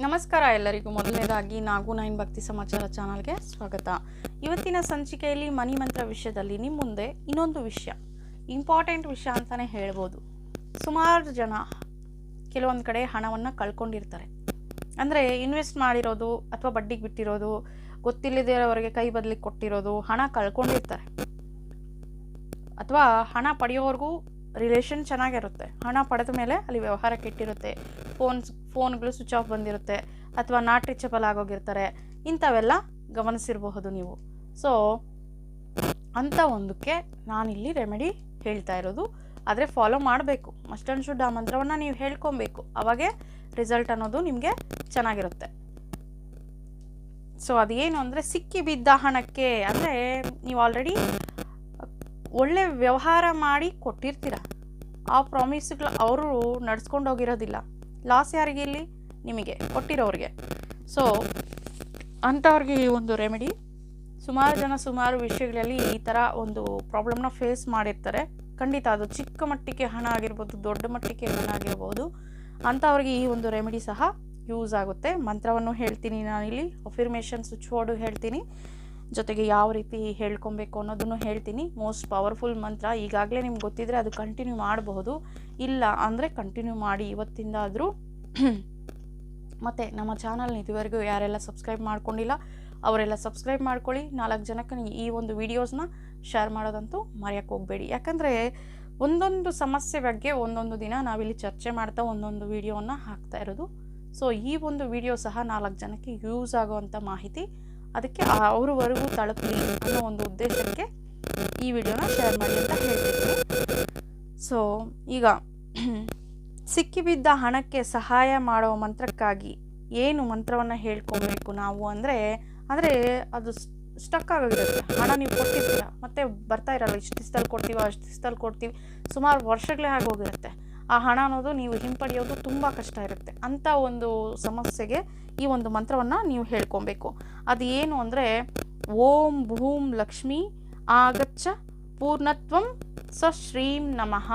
ನಮಸ್ಕಾರ ಎಲ್ಲರಿಗೂ. ಮೊದಲನೇದಾಗಿ ನಾಗು ನೈನ್ ಭಕ್ತಿ ಸಮಾಚಾರ ಚಾನಲ್ಗೆ ಸ್ವಾಗತ. ಇವತ್ತಿನ ಸಂಚಿಕೆಯಲ್ಲಿ ಮನಿ ಮಂತ್ರ ವಿಷಯದಲ್ಲಿ ನಿಮ್ಮ ಮುಂದೆ ಇನ್ನೊಂದು ವಿಷಯ. ಇಂಪಾರ್ಟೆಂಟ್ ವಿಷಯ ಅಂತಲೇ ಹೇಳ್ಬೋದು. ಸುಮಾರು ಜನ ಕೆಲವೊಂದು ಕಡೆ ಹಣವನ್ನು ಕಳ್ಕೊಂಡಿರ್ತಾರೆ. ಅಂದರೆ ಇನ್ವೆಸ್ಟ್ ಮಾಡಿರೋದು ಅಥವಾ ಬಡ್ಡಿಗೆ ಬಿಟ್ಟಿರೋದು ಗೊತ್ತಿಲ್ಲದವರಿಗೆ ಕೈ ಬದಲಿಗೆ ಕೊಟ್ಟಿರೋದು, ಹಣ ಕಳ್ಕೊಂಡಿರ್ತಾರೆ. ಅಥವಾ ಹಣ ಪಡೆಯೋವರೆಗೂ ರಿಲೇಷನ್ ಚೆನ್ನಾಗಿರುತ್ತೆ. ಹಣ ಪಡೆದ ಮೇಲೆ ಅಲ್ಲಿ ವ್ಯವಹಾರ ಕೆಟ್ಟಿರುತ್ತೆ. ಫೋನ್ಸ್ ಫೋನ್ಗಳು ಸ್ವಿಚ್ ಆಫ್ ಬಂದಿರುತ್ತೆ ಅಥವಾ ನಾಟ್ ರೀಚಬಲ್ ಆಗೋಗಿರ್ತಾರೆ, ಇಂಥವೆಲ್ಲ ಗಮನಿಸಿರಬಹುದು ನೀವು. ಸೊ ಅಂಥ ಒಂದಕ್ಕೆ ನಾನಿಲ್ಲಿ ರೆಮಿಡಿ ಹೇಳ್ತಾ ಇರೋದು. ಆದರೆ ಫಾಲೋ ಮಾಡಬೇಕು. ಮಸ್ಟ್ ಶುಡ್ ಆ ಮಂತ್ರವನ್ನು ನೀವು ಹೇಳ್ಕೊಬೇಕು. ಅವಾಗೆ ರಿಸಲ್ಟ್ ಅನ್ನೋದು ನಿಮಗೆ ಚೆನ್ನಾಗಿರುತ್ತೆ. ಸೊ, ಅದೇನು ಅಂದರೆ ಸಿಕ್ಕಿ ಬಿದ್ದ ಹಣಕ್ಕೆ, ಅಂದರೆ ನೀವು ಆಲ್ರೆಡಿ ಒಳ್ಳೆ ವ್ಯವಹಾರ ಮಾಡಿ ಕೊಟ್ಟಿರ್ತೀರ. ಆ ಪ್ರಾಮಿಸ್ಗಳು ಅವರು ನಡ್ಸ್ಕೊಂಡು ಹೋಗಿರೋದಿಲ್ಲ. ಲಾಸ್ ಯಾರಿಗೆ ಇಲ್ಲಿ? ನಿಮಗೆ, ಕೊಟ್ಟಿರೋರಿಗೆ. ಸೊ ಅಂಥವ್ರಿಗೆ ಈ ಒಂದು ರೆಮಿಡಿ ಸುಮಾರು ಜನ ಸುಮಾರು ವಿಷಯಗಳಲ್ಲಿ ಈ ಥರ ಒಂದು ಪ್ರಾಬ್ಲಮ್ನ ಫೇಸ್ ಮಾಡಿರ್ತಾರೆ. ಖಂಡಿತ ಅದು ಚಿಕ್ಕ ಮಟ್ಟಿಗೆ ಹಣ ಆಗಿರ್ಬೋದು, ದೊಡ್ಡ ಮಟ್ಟಿಗೆ ಹಣ ಆಗಿರ್ಬೋದು, ಅಂಥವ್ರಿಗೆ ಈ ಒಂದು ರೆಮಿಡಿ ಸಹ ಯೂಸ್ ಆಗುತ್ತೆ. ಮಂತ್ರವನ್ನು ಹೇಳ್ತೀನಿ ನಾನಿಲ್ಲಿ ಸ್ವಿಚ್ ಬೋರ್ಡು ಹೇಳ್ತೀನಿ. ಜೊತೆಗೆ ಯಾವ ರೀತಿ ಹೇಳ್ಕೊಬೇಕು ಅನ್ನೋದನ್ನು ಹೇಳ್ತೀನಿ. ಮೋಸ್ಟ್ ಪವರ್ಫುಲ್ ಮಂತ್ರ. ಈಗಾಗಲೇ ನಿಮ್ಗೆ ಗೊತ್ತಿದ್ರೆ ಅದು ಕಂಟಿನ್ಯೂ ಮಾಡಬಹುದು. ಇಲ್ಲ ಅಂದರೆ ಕಂಟಿನ್ಯೂ ಮಾಡಿ ಇವತ್ತಿಂದ ಆದರೂ ಮತ್ತು ನಮ್ಮ ಚಾನಲ್ನ ಇದುವರೆಗೂ ಯಾರೆಲ್ಲ ಸಬ್ಸ್ಕ್ರೈಬ್ ಮಾಡ್ಕೊಂಡಿಲ್ಲ, ಅವರೆಲ್ಲ ಸಬ್ಸ್ಕ್ರೈಬ್ ಮಾಡ್ಕೊಳ್ಳಿ. ನಾಲ್ಕು ಜನಕ್ಕೆ ಈ ಒಂದು ವಿಡಿಯೋಸ್ನ ಶೇರ್ ಮಾಡೋದಂತೂ ಮರೆಯೋಕ್ಕೆ ಹೋಗಬೇಡಿ. ಯಾಕಂದರೆ ಒಂದೊಂದು ಸಮಸ್ಯೆ ಬಗ್ಗೆ ಒಂದೊಂದು ದಿನ ನಾವಿಲ್ಲಿ ಚರ್ಚೆ ಮಾಡ್ತಾ ಒಂದೊಂದು ವೀಡಿಯೋವನ್ನು ಹಾಕ್ತಾ ಇರೋದು. ಸೊ ಈ ಒಂದು ವಿಡಿಯೋ ಸಹ ನಾಲ್ಕು ಜನಕ್ಕೆ ಯೂಸ್ ಆಗುವಂಥ ಮಾಹಿತಿ. ಅದಕ್ಕೆ ಅವ್ರವರೆಗೂ ತಲುಪಲಿ ಅನ್ನೋ ಒಂದು ಉದ್ದೇಶಕ್ಕೆ ಈ ವಿಡಿಯೋನ ಶೇರ್ ಮಾಡಿ ಅಂತ ಹೇಳ್ತಿದ್ದೀನಿ. ಸೊ ಈಗ ಸಿಕ್ಕಿಬಿದ್ದ ಹಣಕ್ಕೆ ಸಹಾಯ ಮಾಡೋ ಮಂತ್ರಕ್ಕಾಗಿ ಏನು ಮಂತ್ರವನ್ನು ಹೇಳ್ಕೊಬೇಕು ನಾವು ಅಂದರೆ ಅಂದರೆ ಅದು ಸ್ಟಕ್ ಆಗೋಗಿರುತ್ತೆ. ಹಣ ನೀವು ಕೊಟ್ಟಿರ್ತೀರ, ಮತ್ತೆ ಬರ್ತಾ ಇರಲ್ಲ, ಇಷ್ಟು ದಿವಸದಲ್ಲಿ ಕೊಡ್ತೀವಿ ಅಷ್ಟು ದಿವಸದಲ್ಲಿ ಕೊಡ್ತೀವಿ, ಸುಮಾರು ವರ್ಷಗಳೇ ಆಗೋಗಿರುತ್ತೆ. ಆ ಹಣ ಅನ್ನೋದು ನೀವು ಹಿಂಪಡೆಯೋದು ತುಂಬ ಕಷ್ಟ ಇರುತ್ತೆ. ಅಂಥ ಒಂದು ಸಮಸ್ಯೆಗೆ ಈ ಒಂದು ಮಂತ್ರವನ್ನು ನೀವು ಹೇಳ್ಕೊಬೇಕು. ಅದು ಏನು ಅಂದರೆ, ಓಂ ಭೂಮ್ ಲಕ್ಷ್ಮಿ ಆಗಚ್ಚ ಪೂರ್ಣತ್ವಂ ಸ ಶ್ರೀಂ ನಮಃ.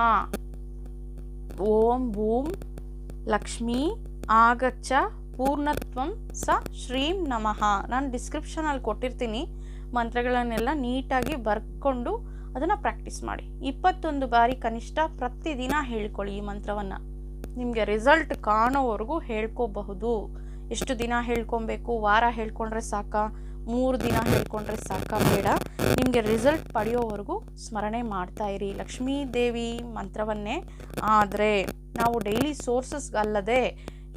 ಓಂ ಭೂಮ್ ಲಕ್ಷ್ಮೀ ಆಗಚ್ಚ ಪೂರ್ಣತ್ವಂ ಸ ಶ್ರೀಂ ನಮಃ. ನಾನು ಡಿಸ್ಕ್ರಿಪ್ಷನಲ್ಲಿ ಕೊಟ್ಟಿರ್ತೀನಿ. ಮಂತ್ರಗಳನ್ನೆಲ್ಲ ನೀಟಾಗಿ ಬರ್ಕೊಂಡು ಅದನ್ನು ಪ್ರಾಕ್ಟೀಸ್ ಮಾಡಿ. ಇಪ್ಪತ್ತೊಂದು ಬಾರಿ ಕನಿಷ್ಠ ಪ್ರತಿದಿನ ಹೇಳ್ಕೊಳ್ಳಿ ಈ ಮಂತ್ರವನ್ನು. ನಿಮಗೆ ರಿಸಲ್ಟ್ ಕಾಣೋವರೆಗೂ ಹೇಳ್ಕೋಬಹುದು. ಎಷ್ಟು ದಿನ ಹೇಳ್ಕೊಬೇಕು? ವಾರ ಹೇಳ್ಕೊಂಡ್ರೆ ಸಾಕಾ? ಮೂರು ದಿನ ಹೇಳ್ಕೊಂಡ್ರೆ ಸಾಕಾ? ಬೇಡ. ನಿಮಗೆ ರಿಸಲ್ಟ್ ಪಡೆಯೋವರೆಗೂ ಸ್ಮರಣೆ ಮಾಡ್ತಾ ಇರಿ. ಲಕ್ಷ್ಮೀ ದೇವಿ ಮಂತ್ರವನ್ನೇ. ಆದರೆ ನಾವು ಡೈಲಿ ಸೋರ್ಸಸ್ ಅಲ್ಲದೆ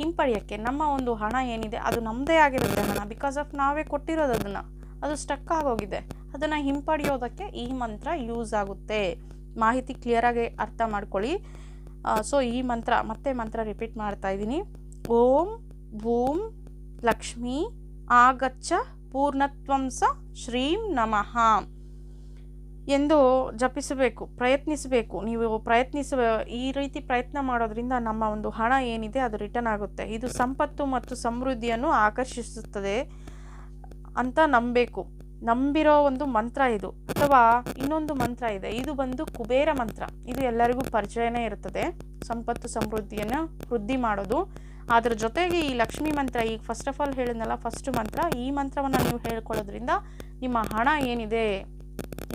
ಹಿಂಪಡೆಯೋಕ್ಕೆ ನಮ್ಮ ಒಂದು ಹಣ ಏನಿದೆ ಅದು ನಮ್ಮದೇ ಆಗಿರುತ್ತೆ ಹಣ ಬಿಕಾಸ್ ಆಫ್ ನಾವೇ ಕೊಟ್ಟಿರೋದು ಅದನ್ನು. ಅದು ಸ್ಟಕ್ ಆಗೋಗಿದೆ. ಅದನ್ನು ಹಿಂಪಡೆಯೋದಕ್ಕೆ ಈ ಮಂತ್ರ ಯೂಸ್ ಆಗುತ್ತೆ. ಮಾಹಿತಿ ಕ್ಲಿಯರಾಗಿ ಅರ್ಥ ಮಾಡ್ಕೊಳ್ಳಿ. ಸೊ ಈ ಮಂತ್ರ, ಮತ್ತೆ ಮಂತ್ರ ರಿಪೀಟ್ ಮಾಡ್ತಾ ಇದ್ದೀನಿ. ಓಂ ಭೂಮ್ ಲಕ್ಷ್ಮೀ ಆಗಚ್ಚ ಪೂರ್ಣತ್ವಂಸ ಶ್ರೀಂ ನಮಃ ಎಂದು ಜಪಿಸಬೇಕು, ಪ್ರಯತ್ನಿಸಬೇಕು. ನೀವು ಪ್ರಯತ್ನಿಸ ಈ ರೀತಿ ಪ್ರಯತ್ನ ಮಾಡೋದ್ರಿಂದ ನಮ್ಮ ಒಂದು ಹಣ ಏನಿದೆ ಅದು ರಿಟರ್ನ್ ಆಗುತ್ತೆ. ಇದು ಸಂಪತ್ತು ಮತ್ತು ಸಮೃದ್ಧಿಯನ್ನು ಆಕರ್ಷಿಸುತ್ತದೆ ಅಂತ ನಂಬಬೇಕು. ನಂಬಿರೋ ಒಂದು ಮಂತ್ರ ಇದು ಅಥವಾ ಇನ್ನೊಂದು ಮಂತ್ರ ಇದೆ. ಇದು ಬಂದು ಕುಬೇರ ಮಂತ್ರ. ಇದು ಎಲ್ಲರಿಗೂ ಪರಿಚಯನೇ ಇರ್ತದೆ ಸಂಪತ್ತು ಸಮೃದ್ಧಿಯನ್ನು ವೃದ್ಧಿ ಮಾಡೋದು. ಅದರ ಜೊತೆಗೆ ಈ ಲಕ್ಷ್ಮೀ ಮಂತ್ರ, ಈಗ ಫಸ್ಟ್ ಆಫ್ ಆಲ್ ಹೇಳಿದ್ನಲ್ಲ ಫಸ್ಟ್ ಮಂತ್ರ, ಈ ಮಂತ್ರವನ್ನು ನೀವು ಹೇಳ್ಕೊಳ್ಳೋದ್ರಿಂದ ನಿಮ್ಮ ಹಣ ಏನಿದೆ?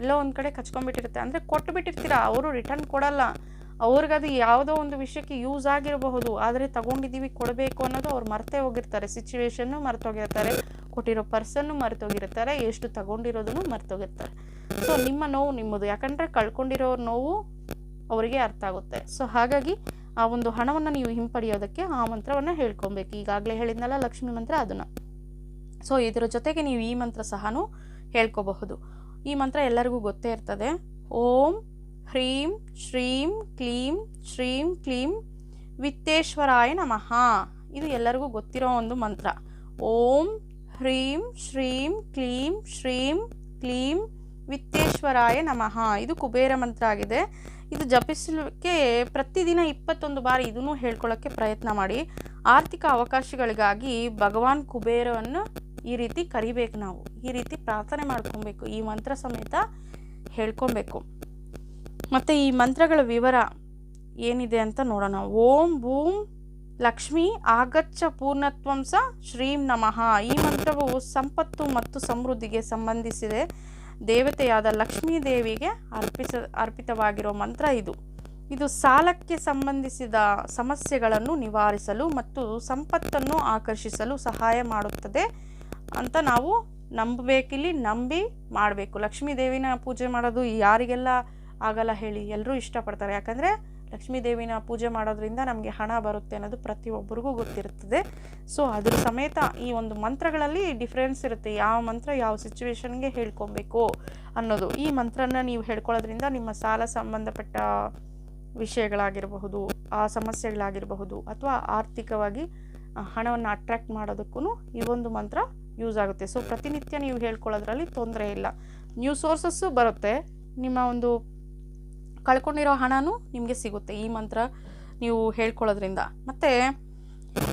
ಎಲ್ಲೋ ಒಂದು ಕಡೆ ಕಚ್ಕೊಂಡ್ಬಿಟ್ಟಿರುತ್ತೆ. ಅಂದರೆ ಕೊಟ್ಟು ಬಿಟ್ಟಿರ್ತೀರ ಅವರು ರಿಟರ್ನ್ ಕೊಡಲ್ಲ. ಅವ್ರಿಗದು ಯಾವುದೋ ಒಂದು ವಿಷಯಕ್ಕೆ ಯೂಸ್ ಆಗಿರಬಹುದು, ಆದರೆ ತಗೊಂಡಿದ್ದೀವಿ, ಕೊಡಬೇಕು ಅನ್ನೋದು ಅವ್ರು ಮರ್ತೇ ಹೋಗಿರ್ತಾರೆ. ಸಿಚುವೇಶನ್ನು ಮರ್ತೋಗಿರ್ತಾರೆ, ಕೊಟ್ಟಿರೋ ಪರ್ಸನ್ನು ಮರ್ತೋಗಿರ್ತಾರೆ, ಎಷ್ಟು ತಗೊಂಡಿರೋದನ್ನು ಮರ್ತೋಗಿರ್ತಾರೆ. ಸೊ ನಿಮ್ಮ ನೋವು ನಿಮ್ಮದು. ಯಾಕಂದರೆ ಕಳ್ಕೊಂಡಿರೋ ನೋವು ಅವರಿಗೆ ಅರ್ಥ ಆಗುತ್ತೆ. ಸೊ ಹಾಗಾಗಿ ಆ ಒಂದು ಹಣವನ್ನು ನೀವು ಹಿಂಪಡೆಯೋದಕ್ಕೆ ಆ ಮಂತ್ರವನ್ನು ಹೇಳ್ಕೊಬೇಕು. ಈಗಾಗಲೇ ಹೇಳಿದ್ನಲ್ಲ ಲಕ್ಷ್ಮಿ ಮಂತ್ರ ಅದನ್ನು. ಸೊ ಇದರ ಜೊತೆಗೆ ನೀವು ಈ ಮಂತ್ರ ಸಹನೂ ಹೇಳ್ಕೋಬಹುದು. ಈ ಮಂತ್ರ ಎಲ್ಲರಿಗೂ ಗೊತ್ತೇ ಇರ್ತದೆ. ಓಂ ಹ್ರೀಂ ಶ್ರೀಂ ಕ್ಲೀಂ ಶ್ರೀಂ ಕ್ಲೀಂ ವಿತ್ತೇಶ್ವರಾಯ ನಮಃ ಇದು ಎಲ್ಲರಿಗೂ ಗೊತ್ತಿರೋ ಒಂದು ಮಂತ್ರ. ಓಂ ಹ್ರೀಂ ಶ್ರೀಂ ಕ್ಲೀಂ ಶ್ರೀಂ ಕ್ಲೀಂ ವಿತ್ತೇಶ್ವರಾಯ ನಮಃ. ಇದು ಕುಬೇರ ಮಂತ್ರ ಆಗಿದೆ. ಇದು ಜಪಿಸಲಿಕ್ಕೆ ಪ್ರತಿದಿನ ಇಪ್ಪತ್ತೊಂದು ಬಾರಿ ಇದನ್ನು ಹೇಳ್ಕೊಳ್ಳೋಕ್ಕೆ ಪ್ರಯತ್ನ ಮಾಡಿ. ಆರ್ಥಿಕ ಅವಕಾಶಗಳಿಗಾಗಿ ಭಗವಾನ್ ಕುಬೇರವನ್ನು ಈ ರೀತಿ ಕರಿಬೇಕು ನಾವು. ಈ ರೀತಿ ಪ್ರಾರ್ಥನೆ ಮಾಡ್ಕೊಬೇಕು. ಈ ಮಂತ್ರ ಸಮೇತ ಹೇಳ್ಕೊಬೇಕು. ಮತ್ತು ಈ ಮಂತ್ರಗಳ ವಿವರ ಏನಿದೆ ಅಂತ ನೋಡೋಣ. ಓಂ ಭೂಂ ಲಕ್ಷ್ಮೀ ಆಗಚ್ಚ ಪೂರ್ಣತ್ವಂಸ ಶ್ರೀಂ ನಮಃ. ಈ ಮಂತ್ರವು ಸಂಪತ್ತು ಮತ್ತು ಸಮೃದ್ಧಿಗೆ ಸಂಬಂಧಿಸಿದೆ. ದೇವತೆಯಾದ ಲಕ್ಷ್ಮೀ ದೇವಿಗೆ ಅರ್ಪಿಸ, ಅರ್ಪಿತವಾಗಿರೋ ಮಂತ್ರ ಇದು. ಇದು ಸಾಲಕ್ಕೆ ಸಂಬಂಧಿಸಿದ ಸಮಸ್ಯೆಗಳನ್ನು ನಿವಾರಿಸಲು ಮತ್ತು ಸಂಪತ್ತನ್ನು ಆಕರ್ಷಿಸಲು ಸಹಾಯ ಮಾಡುತ್ತದೆ ಅಂತ ನಾವು ನಂಬಬೇಕಿಲ್ಲಿ ನಂಬಿ ಮಾಡಬೇಕು. ಲಕ್ಷ್ಮೀ ದೇವಿನ ಪೂಜೆ ಮಾಡೋದು ಯಾರಿಗೆಲ್ಲ ಆಗಲ್ಲ ಹೇಳಿ ಎಲ್ಲರೂ ಇಷ್ಟಪಡ್ತಾರೆ. ಯಾಕಂದರೆ ಲಕ್ಷ್ಮೀ ದೇವಿನ ಪೂಜೆ ಮಾಡೋದ್ರಿಂದ ನಮಗೆ ಹಣ ಬರುತ್ತೆ ಅನ್ನೋದು ಪ್ರತಿಯೊಬ್ಬರಿಗೂ ಗೊತ್ತಿರುತ್ತದೆ. ಸೊ ಅದ್ರ ಸಮೇತ ಈ ಒಂದು ಮಂತ್ರಗಳಲ್ಲಿ ಡಿಫ್ರೆನ್ಸ್ ಇರುತ್ತೆ. ಯಾವ ಮಂತ್ರ ಯಾವ ಸಿಚುವೇಶನ್ಗೆ ಹೇಳ್ಕೊಬೇಕು ಅನ್ನೋದು. ಈ ಮಂತ್ರನ ನೀವು ಹೇಳ್ಕೊಳ್ಳೋದ್ರಿಂದ ನಿಮ್ಮ ಸಾಲ ಸಂಬಂಧಪಟ್ಟ ವಿಷಯಗಳಾಗಿರಬಹುದು, ಆ ಸಮಸ್ಯೆಗಳಾಗಿರಬಹುದು, ಅಥವಾ ಆರ್ಥಿಕವಾಗಿ ಹಣವನ್ನು ಅಟ್ರ್ಯಾಕ್ಟ್ ಮಾಡೋದಕ್ಕೂ ಈ ಒಂದು ಮಂತ್ರ ಯೂಸ್ ಆಗುತ್ತೆ. ಸೊ ಪ್ರತಿನಿತ್ಯ ನೀವು ಹೇಳ್ಕೊಳ್ಳೋದ್ರಲ್ಲಿ ತೊಂದರೆ ಇಲ್ಲ. ನ್ಯೂ ಸೋರ್ಸಸ್ಸು ಬರುತ್ತೆ. ನಿಮ್ಮ ಒಂದು ಕಳ್ಕೊಂಡಿರೋ ಹಣನೂ ನಿಮಗೆ ಸಿಗುತ್ತೆ ಈ ಮಂತ್ರ ನೀವು ಹೇಳ್ಕೊಳ್ಳೋದ್ರಿಂದ. ಮತ್ತು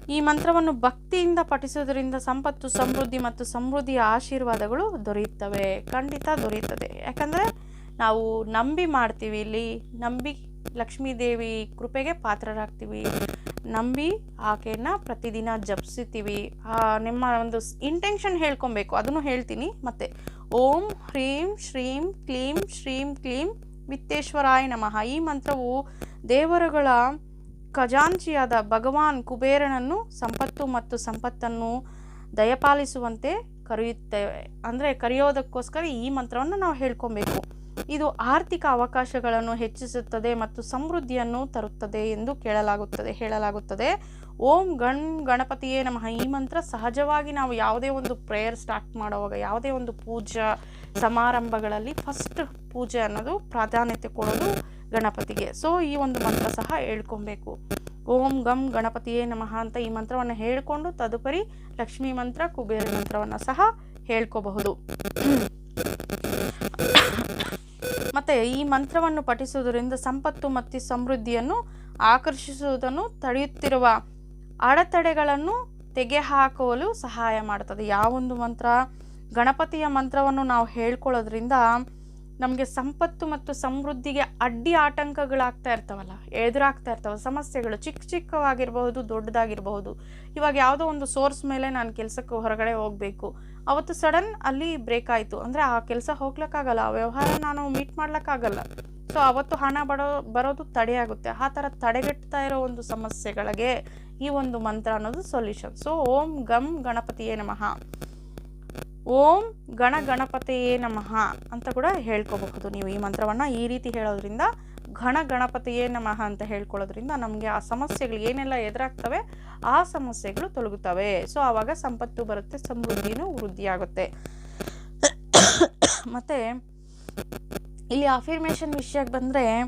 ಈ ಮಂತ್ರವನ್ನು ಭಕ್ತಿಯಿಂದ ಪಠಿಸೋದ್ರಿಂದ ಸಂಪತ್ತು, ಸಮೃದ್ಧಿ ಮತ್ತು ಸಮೃದ್ಧಿಯ ಆಶೀರ್ವಾದಗಳು ದೊರೆಯುತ್ತವೆ. ಖಂಡಿತ ದೊರೆಯುತ್ತದೆ. ಯಾಕಂದರೆ ನಾವು ನಂಬಿ ಮಾಡ್ತೀವಿ ಇಲ್ಲಿ. ನಂಬಿ ಲಕ್ಷ್ಮೀದೇವಿ ಕೃಪೆಗೆ ಪಾತ್ರರಾಗ್ತೀವಿ. ನಂಬಿ ಆಕೆಯನ್ನು ಪ್ರತಿದಿನ ಜಪಿಸ್ತೀವಿ. ನಿಮ್ಮ ಒಂದು ಇಂಟೆನ್ಷನ್ ಹೇಳ್ಕೊಬೇಕು. ಅದನ್ನು ಹೇಳ್ತೀನಿ. ಮತ್ತೆ ಓಂ ಹ್ರೀಂ ಶ್ರೀಂ ಕ್ಲೀಂ ಶ್ರೀಂ ಕ್ಲೀಂ ವಿತ್ತೇಶ್ವರಾಯ ನಮಃ. ಈ ಮಂತ್ರವು ದೇವರುಗಳ ಖಜಾಂಚಿಯಾದ ಭಗವಾನ್ ಕುಬೇರನನ್ನು ಸಂಪತ್ತು ಮತ್ತು ಸಂಪತ್ತನ್ನು ದಯಪಾಲಿಸುವಂತೆ ಕರೆಯುತ್ತೇವೆ. ಅಂದರೆ ಕರೆಯೋದಕ್ಕೋಸ್ಕರ ಈ ಮಂತ್ರವನ್ನು ನಾವು ಹೇಳ್ಕೊಬೇಕು. ಇದು ಆರ್ಥಿಕ ಅವಕಾಶಗಳನ್ನು ಹೆಚ್ಚಿಸುತ್ತದೆ ಮತ್ತು ಸಮೃದ್ಧಿಯನ್ನು ತರುತ್ತದೆ ಎಂದು ಕೇಳಲಾಗುತ್ತದೆ, ಹೇಳಲಾಗುತ್ತದೆ. ಓಂ ಗಣ್ ಗಣಪತಿಯೇ ನಮಃ. ಈ ಮಂತ್ರ ಸಹಜವಾಗಿ ನಾವು ಯಾವುದೇ ಒಂದು ಪ್ರೇಯರ್ ಸ್ಟಾರ್ಟ್ ಮಾಡುವಾಗ, ಯಾವುದೇ ಒಂದು ಪೂಜಾ ಸಮಾರಂಭಗಳಲ್ಲಿ ಫಸ್ಟ್ ಪೂಜೆ ಅನ್ನೋದು ಪ್ರಾಧಾನ್ಯತೆ ಕೊಡೋದು ಗಣಪತಿಗೆ. ಸೊ ಈ ಒಂದು ಮಂತ್ರ ಸಹ ಹೇಳ್ಕೊಬೇಕು. ಓಂ ಗಂ ಗಣಪತಿಯೇ ನಮಃ ಅಂತ ಈ ಮಂತ್ರವನ್ನು ಹೇಳಿಕೊಂಡು ತದುಪರಿ ಲಕ್ಷ್ಮೀ ಮಂತ್ರ, ಕುಬೇರ ಮಂತ್ರವನ್ನು ಸಹ ಹೇಳ್ಕೋಬಹುದು. ಮತ್ತು ಈ ಮಂತ್ರವನ್ನು ಪಠಿಸುವುದರಿಂದ ಸಂಪತ್ತು ಮತ್ತು ಸಮೃದ್ಧಿಯನ್ನು ಆಕರ್ಷಿಸುವುದನ್ನು ತಡೆಯುತ್ತಿರುವ ಅಡೆತಡೆಗಳನ್ನು ತೆಗೆಹಾಕಲು ಸಹಾಯ ಮಾಡ್ತದೆ ಯಾವೊಂದು ಮಂತ್ರ ಗಣಪತಿಯ ಮಂತ್ರವನ್ನು ನಾವು ಹೇಳ್ಕೊಳ್ಳೋದ್ರಿಂದ ನಮಗೆ ಸಂಪತ್ತು ಮತ್ತು ಸಮೃದ್ಧಿಗೆ ಅಡ್ಡಿ ಆಟಂಕಗಳಾಗ್ತಾ ಇರ್ತಾವಲ್ಲ, ಎದುರಾಗ್ತಾ ಇರ್ತಾವ, ಸಮಸ್ಯೆಗಳು ಚಿಕ್ಕ ಚಿಕ್ಕವಾಗಿರಬಹುದು, ದೊಡ್ಡದಾಗಿರಬಹುದು. ಇವಾಗ ಯಾವುದೋ ಒಂದು ಸೋರ್ಸ್ ಮೇಲೆ ನಾನು ಕೆಲಸಕ್ಕೆ ಹೊರಗಡೆ ಹೋಗಬೇಕು. ಅವತ್ತು ಸಡನ್ ಅಲ್ಲಿ ಬ್ರೇಕ್ ಆಯಿತು. ಅಂದರೆ ಆ ಕೆಲಸ ಹೋಗ್ಲಿಕ್ಕಾಗಲ್ಲ, ಆ ವ್ಯವಹಾರ ನಾನು ಮೀಟ್ ಮಾಡ್ಲಿಕ್ಕಾಗಲ್ಲ. ಸೊ ಅವತ್ತು ಹಣ ಬಡೋ, ಬರೋದು ತಡೆಯಾಗುತ್ತೆ ಆ ಥರ ತಡೆಗಟ್ತಾ ಇರೋ ಒಂದು ಸಮಸ್ಯೆಗಳಿಗೆ ಈ ಒಂದು ಮಂತ್ರ ಅನ್ನೋದು ಸೊಲ್ಯೂಷನ್ ಸೊ ಓಂ ಗಂ ಗಣಪತಿಯೇ ನಮಃ. ಓಂ ಗಣ ಗಣಪತಿಯೇ ನಮಃ ಅಂತ ಕೂಡ ಹೇಳ್ಕೋಬಹುದು ನೀವು ಈ ಮಂತ್ರವನ್ನು. ಈ ರೀತಿ ಹೇಳೋದ್ರಿಂದ ಗಣ ಗಣಪತಿಯೇ ನಮಃ ಅಂತ ಹೇಳ್ಕೊಳ್ಳೋದ್ರಿಂದ ನಮಗೆ ಆ ಸಮಸ್ಯೆಗಳು ಏನೆಲ್ಲ ಎದುರಾಗ್ತವೆ ಆ ಸಮಸ್ಯೆಗಳು ತೊಲಗುತ್ತವೆ. ಸೊ, ಆವಾಗ ಸಂಪತ್ತು ಬರುತ್ತೆ, ಸಮೃದ್ಧಿನೂ ವೃದ್ಧಿಯಾಗುತ್ತೆ. ಮತ್ತು ಇಲ್ಲಿ ಅಫಿರ್ಮೇಷನ್ ವಿಷಯಕ್ಕೆ ಬಂದರೆ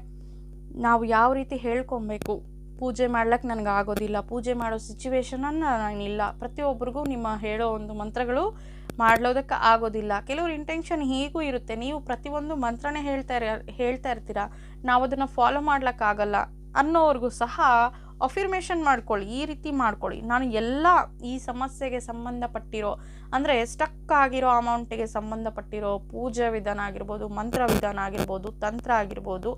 ನಾವು ಯಾವ ರೀತಿ ಹೇಳ್ಕೊಬೇಕು? ಪೂಜೆ ಮಾಡ್ಲಿಕ್ಕೆ ನನಗೆ ಆಗೋದಿಲ್ಲ. ಪೂಜೆ ಮಾಡೋ ಸಿಚುವೇಶನನ್ನು ನಾನಿಲ್ಲ ಪ್ರತಿಯೊಬ್ಬರಿಗೂ ನಿಮ್ಮ ಹೇಳೋ ಒಂದು ಮಂತ್ರಗಳು ಮಾಡ್ಲೋದಕ್ಕೆ ಆಗೋದಿಲ್ಲ. ಕೆಲವ್ರ ಇಂಟೆನ್ಷನ್ ಹೀಗೂ ಇರುತ್ತೆ. ನೀವು ಪ್ರತಿಯೊಂದು ಮಂತ್ರನೇ ಹೇಳ್ತಾ ಇರ, ಹೇಳ್ತಾ ಇರ್ತೀರ? ನಾವು ಅದನ್ನು ಫಾಲೋ ಮಾಡ್ಲಿಕ್ಕಾಗಲ್ಲ ಅನ್ನೋವ್ರಿಗೂ ಸಹ ಅಫಿರ್ಮೇಷನ್ ಮಾಡ್ಕೊಳ್ಳಿ, ಈ ರೀತಿ ಮಾಡ್ಕೊಳ್ಳಿ. ನಾನು ಎಲ್ಲ ಈ ಸಮಸ್ಯೆಗೆ ಸಂಬಂಧಪಟ್ಟಿರೋ, ಅಂದರೆ ಸ್ಟಕ್ ಆಗಿರೋ ಅಮೌಂಟಿಗೆ ಸಂಬಂಧಪಟ್ಟಿರೋ ಪೂಜಾ ವಿಧಾನ ಆಗಿರ್ಬೋದು, ಮಂತ್ರ ವಿಧಾನ ಆಗಿರ್ಬೋದು, ತಂತ್ರ ಆಗಿರ್ಬೋದು,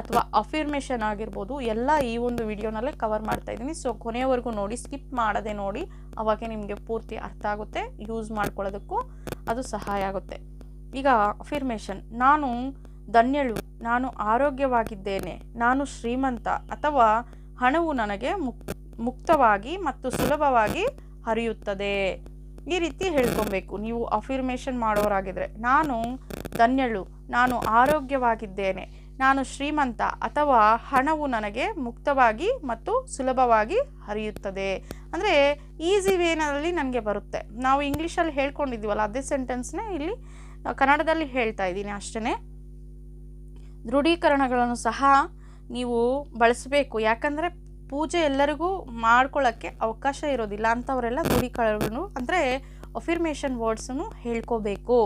ಅಥವಾ ಅಫಿರ್ಮೇಷನ್ ಆಗಿರ್ಬೋದು, ಎಲ್ಲ ಈ ಒಂದು ವಿಡಿಯೋನಲ್ಲೇ ಕವರ್ ಮಾಡ್ತಾ ಇದ್ದೀನಿ. ಸೊ ಕೊನೆಯವರೆಗೂ ನೋಡಿ ಸ್ಕಿಪ್ ಮಾಡದೆ ನೋಡಿ, ಅವಾಗೆ ನಿಮಗೆ ಪೂರ್ತಿ ಅರ್ಥ ಆಗುತ್ತೆ ಯೂಸ್ ಮಾಡ್ಕೊಳ್ಳೋದಕ್ಕೂ ಅದು ಸಹಾಯ ಆಗುತ್ತೆ. ಈಗ ಅಫಿರ್ಮೇಷನ್ ನಾನು ಧನ್ಯಳು, ನಾನು ಆರೋಗ್ಯವಾಗಿದ್ದೇನೆ, ನಾನು ಶ್ರೀಮಂತ, ಅಥವಾ ಹಣವು ನನಗೆ ಮುಕ್, ಮುಕ್ತವಾಗಿ ಮತ್ತು ಸುಲಭವಾಗಿ ಹರಿಯುತ್ತದೆ. ಈ ರೀತಿ ಹೇಳ್ಕೊಬೇಕು. ನೀವು ಅಫಿರ್ಮೇಷನ್ ಮಾಡೋರಾಗಿದ್ರೆ, ನಾನು ಧನ್ಯಳು, ನಾನು ಆರೋಗ್ಯವಾಗಿದ್ದೇನೆ, ನಾನು ಶ್ರೀಮಂತ ಅಥವಾ ಹಣವು ನನಗೆ ಮುಕ್ತವಾಗಿ ಮತ್ತು ಸುಲಭವಾಗಿ ಹರಿಯುತ್ತದೆ. ಅಂದರೆ ಈಸಿ ವೇನಲ್ಲಿ ನನಗೆ ಬರುತ್ತೆ. ನಾವು ಇಂಗ್ಲೀಷಲ್ಲಿ ಹೇಳ್ಕೊಂಡಿದ್ದೀವಲ್ಲ, ಅದೇ ಸೆಂಟೆನ್ಸ್ನೇ ಇಲ್ಲಿ ಕನ್ನಡದಲ್ಲಿ ಹೇಳ್ತಾ ಇದ್ದೀನಿ ಅಷ್ಟೇ ದೃಢೀಕರಣಗಳನ್ನು ಸಹ ನೀವು ಬಳಸಬೇಕು. ಯಾಕಂದರೆ ಪೂಜೆ ಎಲ್ಲರಿಗೂ ಮಾಡ್ಕೊಳ್ಳೋಕ್ಕೆ ಅವಕಾಶ ಇರೋದಿಲ್ಲ ಅಂಥವರೆಲ್ಲ ದೃಢೀಕರಣಗಳು ಅಂದರೆ ಅಫಿರ್ಮೇಷನ್ ವರ್ಡ್ಸನ್ನು ಹೇಳ್ಕೋಬೇಕು.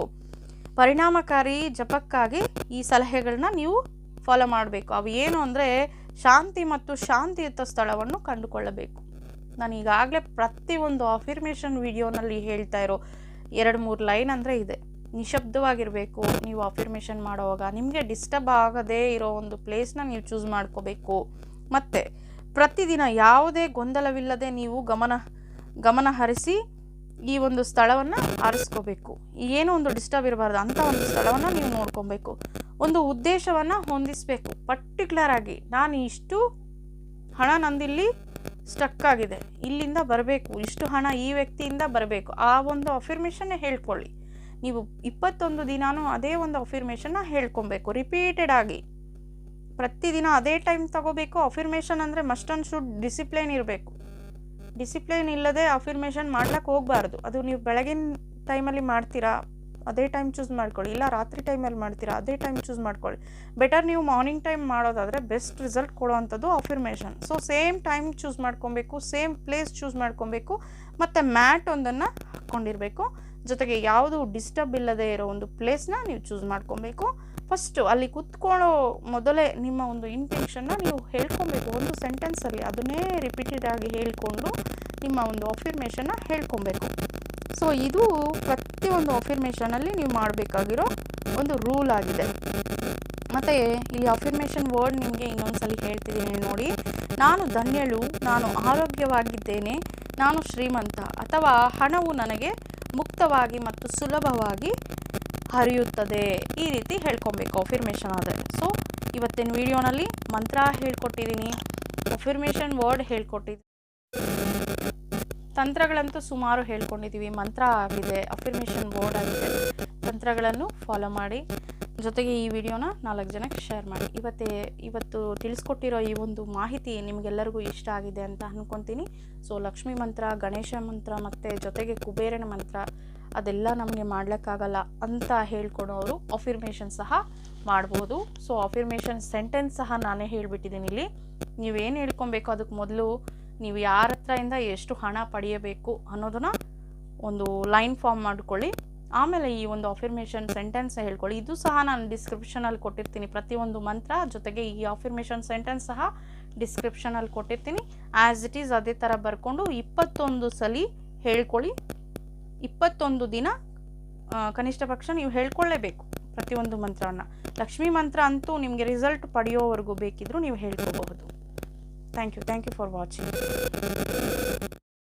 ಪರಿಣಾಮಕಾರಿ ಜಪಕ್ಕಾಗಿ ಈ ಸಲಹೆಗಳನ್ನ ನೀವು ಫಾಲೋ ಮಾಡಬೇಕು. ಅವು ಏನು ಅಂದರೆ ಶಾಂತಿ ಮತ್ತು ಶಾಂತಿಯುತ ಸ್ಥಳವನ್ನು ಕಂಡುಕೊಳ್ಳಬೇಕು. ನಾನು ಈಗಾಗಲೇ ಪ್ರತಿಯೊಂದು ಅಫಿರ್ಮೇಷನ್ ವಿಡಿಯೋನಲ್ಲಿ ಹೇಳ್ತಾ ಇರೋ ಎರಡು ಮೂರು ಲೈನ್ ಅಂದರೆ ಇದೆ. ನಿಶಬ್ದವಾಗಿರಬೇಕು, ನೀವು ಅಫಿರ್ಮೇಷನ್ ಮಾಡುವಾಗ ನಿಮಗೆ ಡಿಸ್ಟರ್ಬ್ ಆಗದೇ ಇರೋ ಒಂದು ಪ್ಲೇಸ್ನ ನೀವು ಚೂಸ್ ಮಾಡ್ಕೋಬೇಕು. ಮತ್ತು ಪ್ರತಿದಿನ ಯಾವುದೇ ಗೊಂದಲವಿಲ್ಲದೆ ನೀವು ಗಮನ ಗಮನ ಹರಿಸಿ ಈ ಒಂದು ಸ್ಥಳವನ್ನು ಆರಿಸ್ಕೋಬೇಕು. ಏನೋ ಒಂದು ಡಿಸ್ಟರ್ಬ್ ಇರಬಾರ್ದು ಅಂಥ ಒಂದು ಸ್ಥಳವನ್ನು ನೀವು ನೋಡ್ಕೊಬೇಕು. ಒಂದು ಉದ್ದೇಶವನ್ನು ಹೊಂದಿಸಬೇಕು. ಪರ್ಟಿಕ್ಯುಲರ್ ಆಗಿ ನಾನು ಇಷ್ಟು ಹಣ ನಂದಿಲ್ಲಿ ಸ್ಟಕ್ ಆಗಿದೆ. ಇಲ್ಲಿಂದ ಬರಬೇಕು, ಇಷ್ಟು ಹಣ ಈ ವ್ಯಕ್ತಿಯಿಂದ ಬರಬೇಕು. ಆ ಒಂದು ಅಫಿರ್ಮೇಷನ್ನೇ ಹೇಳ್ಕೊಳ್ಳಿ. ನೀವು ಇಪ್ಪತ್ತೊಂದು ದಿನಾನೂ ಅದೇ ಒಂದು ಅಫಿರ್ಮೇಷನ್ನ ಹೇಳ್ಕೊಬೇಕು ರಿಪೀಟೆಡ್ ಆಗಿ. ಪ್ರತಿದಿನ ಅದೇ ಟೈಮ್ ತಗೋಬೇಕು ಅಫಿರ್ಮೇಷನ್ ಅಂದರೆ ಮಸ್ಟ್ ಶುಡ್ ಡಿಸಿಪ್ಲೈನ್ ಇರಬೇಕು. ಡಿಸಿಪ್ಲೈನ್ ಇಲ್ಲದೆ ಅಫಿರ್ಮೇಷನ್ ಮಾಡ್ಲಿಕ್ಕೆ ಹೋಗಬಾರ್ದು. ಅದು ನೀವು ಬೆಳಗಿನ ಟೈಮಲ್ಲಿ ಮಾಡ್ತೀರಾ, ಅದೇ ಟೈಮ್ ಚೂಸ್ ಮಾಡ್ಕೊಳ್ಳಿ. ಇಲ್ಲ ರಾತ್ರಿ ಟೈಮಲ್ಲಿ ಮಾಡ್ತೀರಾ, ಅದೇ ಟೈಮ್ ಚೂಸ್ ಮಾಡ್ಕೊಳ್ಳಿ. ಬೆಟರ್ ನೀವು ಮಾರ್ನಿಂಗ್ ಟೈಮ್ ಮಾಡೋದಾದರೆ ಬೆಸ್ಟ್ ರಿಸಲ್ಟ್ ಕೊಡುವಂಥದ್ದು affirmation so same time choose ಮಾಡ್ಕೊಬೇಕು ಸೇಮ್ ಪ್ಲೇಸ್ ಚೂಸ್ ಮಾಡ್ಕೊಬೇಕು, ಮತ್ತು ಮ್ಯಾಟ್ ಒಂದನ್ನು ಹಾಕ್ಕೊಂಡಿರಬೇಕು ಜೊತೆಗೆ ಯಾವುದು ಡಿಸ್ಟರ್ಬ್ ಇಲ್ಲದೆ ಇರೋ ಒಂದು ಪ್ಲೇಸ್ನ ನೀವು ಚೂಸ್ ಮಾಡ್ಕೊಬೇಕು. ಫಸ್ಟು ಅಲ್ಲಿ ಕುತ್ಕೊಳ್ಳೋ ಮೊದಲೇ ನಿಮ್ಮ ಒಂದು ಇಂಟೆನ್ಷನ್ನ ನೀವು ಹೇಳ್ಕೊಬೇಕು. ಒಂದು ಸೆಂಟೆನ್ಸಲ್ಲಿ ಅದನ್ನೇ ರಿಪೀಟೆಡ್ ಆಗಿ ಹೇಳಿಕೊಂಡು ನಿಮ್ಮ ಒಂದು ಅಫಿರ್ಮೇಷನ್ನ ಹೇಳ್ಕೊಬೇಕು. ಸೊ ಇದು ಪ್ರತಿಯೊಂದು ಅಫಿರ್ಮೇಷನಲ್ಲಿ ನೀವು ಮಾಡಬೇಕಾಗಿರೋ ಒಂದು ರೂಲ್ ಆಗಿದೆ. ಮತ್ತು ಈ ಅಫಿರ್ಮೇಷನ್ ವರ್ಡ್ ನಿಮಗೆ ಇನ್ನೊಂದು ಸಲ ಹೇಳ್ತಿದ್ದೀನಿ ನೋಡಿ. ನಾನು ಧನ್ಯಳು, ನಾನು ಆರೋಗ್ಯವಾಗಿದ್ದೇನೆ, ನಾನು ಶ್ರೀಮಂತ, ಅಥವಾ ಹಣವು ನನಗೆ ಮುಕ್ತವಾಗಿ ಮತ್ತು ಸುಲಭವಾಗಿ ಹರಿಯುತ್ತದೆ. ಈ ರೀತಿ ಹೇಳ್ಕೊಬೇಕು ಅಫಿರ್ಮೇಷನ್ ಆದರೆ. ಸೊ ಇವತ್ತಿನ ವಿಡಿಯೋನಲ್ಲಿ ಮಂತ್ರ ಹೇಳ್ಕೊಟ್ಟಿದ್ದೀನಿ. ಅಫಿರ್ಮೇಷನ್ ವರ್ಡ್ ಹೇಳ್ಕೊಟ್ಟಿದ್ದೀನಿ ತಂತ್ರಗಳಂತೂ ಸುಮಾರು ಹೇಳ್ಕೊಂಡಿದ್ದೀವಿ ಮಂತ್ರ ಆಗಿದೆ ಅಫಿರ್ಮೇಷನ್ ವರ್ಡ್ ಆಗಿದೆ. ತಂತ್ರಗಳನ್ನು ಫಾಲೋ ಮಾಡಿ. ಜೊತೆಗೆ ಈ ವಿಡಿಯೋನ ನಾಲ್ಕು ಜನಕ್ಕೆ ಶೇರ್ ಮಾಡಿ. ಇವತ್ತೇ, ಇವತ್ತು ತಿಳಿಸ್ಕೊಟ್ಟಿರೋ ಈ ಒಂದು ಮಾಹಿತಿ ನಿಮಗೆಲ್ಲರಿಗೂ ಇಷ್ಟ ಆಗಿದೆ ಅಂತ ಅಂದ್ಕೊತೀನಿ ಸೊ ಲಕ್ಷ್ಮಿ ಮಂತ್ರ, ಗಣೇಶ ಮಂತ್ರ ಮತ್ತು ಜೊತೆಗೆ ಕುಬೇರನ ಮಂತ್ರ, ಅದೆಲ್ಲ ನಮಗೆ ಮಾಡಲಿಕ್ಕಾಗಲ್ಲ ಅಂತ ಹೇಳ್ಕೊಡೋರು ಅಫಿರ್ಮೇಷನ್ ಸಹ ಮಾಡ್ಬೋದು. ಸೊ ಅಫಿರ್ಮೇಷನ್ ಸೆಂಟೆನ್ಸ್ ಸಹ ನಾನೇ ಹೇಳಿಬಿಟ್ಟಿದ್ದೀನಿ ಇಲ್ಲಿ. ನೀವೇನು ಹೇಳ್ಕೊಬೇಕು ಅದಕ್ಕೆ ಮೊದಲು ನೀವು ಯಾರ ಹತ್ರದಿಂದ ಎಷ್ಟು ಹಣ ಪಡೆಯಬೇಕು ಅನ್ನೋದನ್ನ ಒಂದು ಲೈನ್ ಫಾರ್ಮ್ ಮಾಡ್ಕೊಳ್ಳಿ. ಆಮೇಲೆ ಈ ಒಂದು ಅಫಿರ್ಮೇಷನ್ ಸೆಂಟೆನ್ಸ್ ಹೇಳ್ಕೊಳ್ಳಿ. ಇದು ಸಹ ನಾನು ಡಿಸ್ಕ್ರಿಪ್ಷನಲ್ಲಿ ಕೊಟ್ಟಿರ್ತೀನಿ. ಪ್ರತಿಯೊಂದು ಮಂತ್ರ ಜೊತೆಗೆ ಈ ಅಫಿರ್ಮೇಷನ್ ಸೆಂಟೆನ್ಸ್ ಸಹ ಡಿಸ್ಕ್ರಿಪ್ಷನಲ್ಲಿ ಕೊಟ್ಟಿರ್ತೀನಿ. ಆ್ಯಸ್ ಇಟ್ ಈಸ್ ಅದೇ ಥರ ಬರ್ಕೊಂಡು ಇಪ್ಪತ್ತೊಂದು ಸಲ ಹೇಳ್ಕೊಳ್ಳಿ. ಇಪ್ಪತ್ತೊಂದು ದಿನ ಕನಿಷ್ಠ ಪಕ್ಷ ನೀವು ಹೇಳ್ಕೊಳ್ಳೇಬೇಕು ಪ್ರತಿಯೊಂದು ಮಂತ್ರವನ್ನು. ಲಕ್ಷ್ಮೀ ಮಂತ್ರ ಅಂತೂ ನಿಮಗೆ ರಿಸಲ್ಟ್ ಪಡೆಯೋವರೆಗೂ ಬೇಕಿದ್ರೂ ನೀವು ಹೇಳ್ಕೋಬಹುದು. Thank you thank you for watching